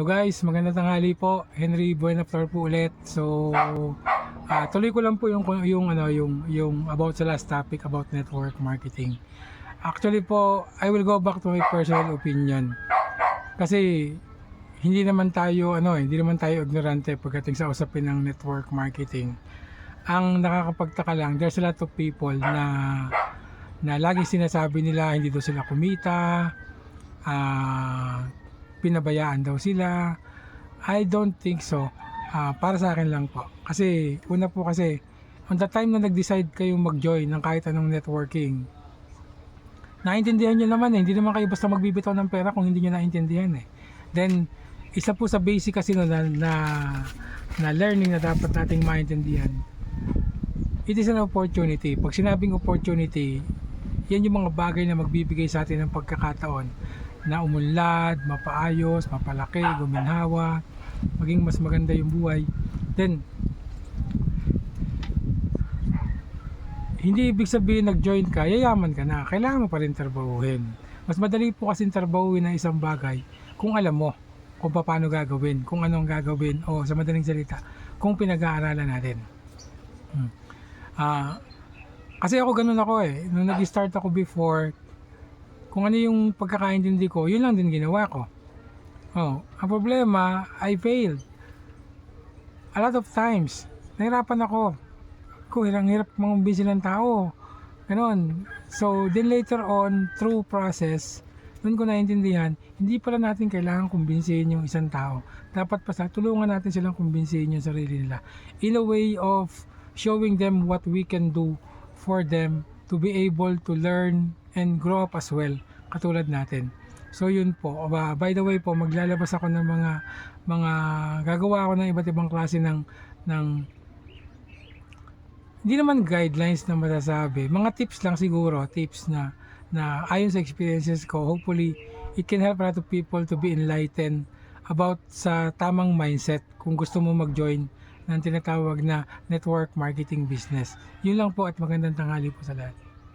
So guys, magandang tanghali po. Henry Buenaflor po ulit. So ah, tuloy ko lang po yung yung ano yung yung about sa last topic about network marketing. Actually po, I will go back to my personal opinion. Kasi hindi naman tayo ano, hindi naman tayo ignorante pagdating sa usapin ng network marketing. Ang nakakapagtaka lang, there's a lot of people na na lagi sinasabi nila hindi daw sila kumita, ah pinabayaan daw sila. I don't think so. Ah, para sa akin lang po. Kasi, una po kasi, on the time na nag-decide kayong mag-join ng kahit anong networking, naintindihan nyo naman eh. Hindi naman kayo basta magbibitaw ng pera kung hindi nyo naintindihan eh. Then, isa po sa basic kasi no, na, na, na learning na dapat nating maintindihan, it is an opportunity. Pag sinabing opportunity, yan yung mga bagay na magbibigay sa atin ng pagkakataon na umunlad, mapaayos, mapalaki, guminhawa, maging mas maganda yung buhay. Then, hindi ibig sabihin nag-join ka, yayaman ka na. Kailangan mo pa rin trabahuhin. Mas madali po kasi trabahuin ng isang bagay kung alam mo kung paano gagawin, kung anong gagawin, o sa madaling salita, kung pinag-aaralan natin. Hmm. Ah, kasi ako ganun ako eh. Nung nag-start ako before, kung ano yung pagkakaintindi ko, yun lang din ginawa ko. Oh, ang problema, I failed. A lot of times, nahirapan ako. Ko, hirang hirap mangumbinsin ng tao. Ganon. So, then later on, through process, doon ko naintindihan, hindi pala natin kailangan kumbinsihin yung isang tao. Dapat pa sa tulungan natin silang kumbinsihin yung sarili nila. In a way of showing them what we can do for them to be able to learn and grow up as well katulad natin. So yun po. By the way po, maglalabas ako ng mga mga gagawa ako ng iba't ibang klase ng ng hindi naman guidelines na masasabi. Mga tips lang siguro, tips na na ayon sa experiences ko, hopefully it can help a lot of people to be enlightened about sa tamang mindset kung gusto mo mag-join ng tinatawag na network marketing business. Yun lang po at magandang tanghali po sa lahat.